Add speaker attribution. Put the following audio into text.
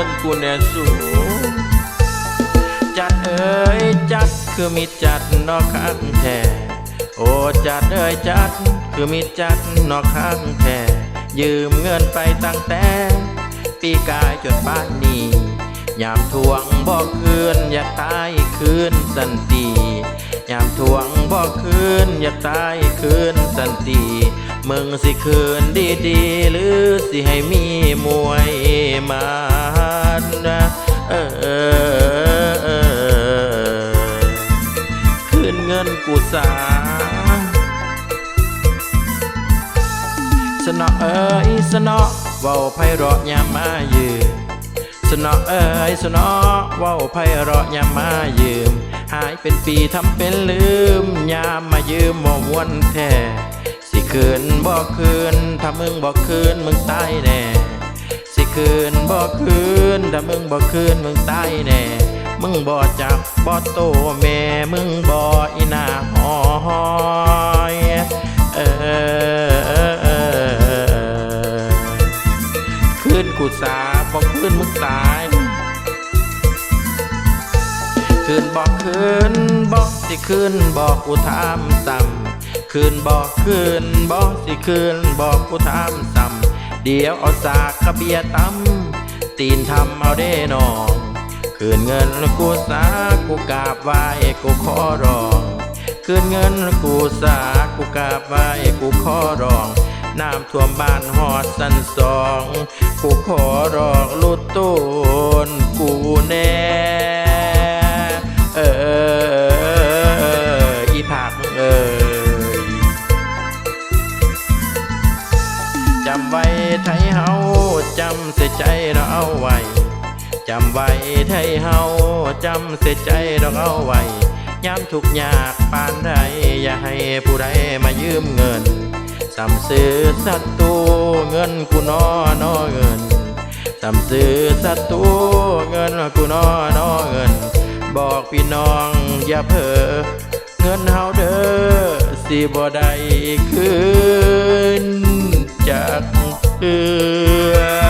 Speaker 1: ินกูแน่สูงจัดเอ้ยจัดคือมีจัดนอกข้างแท้โอ้จัดเอ้ยจัดคือมีจัดนอกข้างแท้ยืมเงินไปตั้งแต่ปีกายจนบ้านนี้ยามทวงบอกคืนอยากตายคืนสันติยามทวงบอกคืนอยากตายคืนสันติ มึงสิคืนดีๆ หรือสิให้มีมวยมานะเออคืนเงินกูสาสนอเอ้ยสนอเว้าไพเราะยามมายืมสนอเอ้ยสนอเว้าไพเราะยามมายืม หายเป็นปีทำเป็นลืม ยามมายืมบ่มวนแท้ คืนบ่คืนถ้ามึงบ่คืนมึงตายแน่ สิคืนบ่คืนถ้ามึงบ่คืนมึงตายแน่ มึงบ่จับบ่โตแม่มึงบ่อีหนาหอยเออเออเออคืนกูสาบ่คืนมึงตายคืนบอกคืนบอกสิคืนบอกกูถามซ้ำ คืนบอกคืนบอกสิคืนบอกกูถามซ้ำเดี๋ยวเอาสากกระเบียตั้มตีนทำเอาได้นองคืนเงินกูสากูกราบไหว้กูขอร้องคืนเงินกูสากูกราบไหว้กูขอร้องน้ำท่วมบ้านหอดสันสอง กูขอร้องลุดตูนกูแน่ เราเอาไว้จำไว้ไทยเฮาจำเสียใจเราเอาไว้ยามทุกยากปานใดอย่าให้ผู้ใดมายืมเงินสำซื้อสัตว์ตูเงินกูนอนอเงินสำซื้อสัตว์ตูเงินกูนอนอเงิน บอกพี่น้องอย่าเพ้อเงินเฮาเด้อสิบ่ได้คืนจากคืน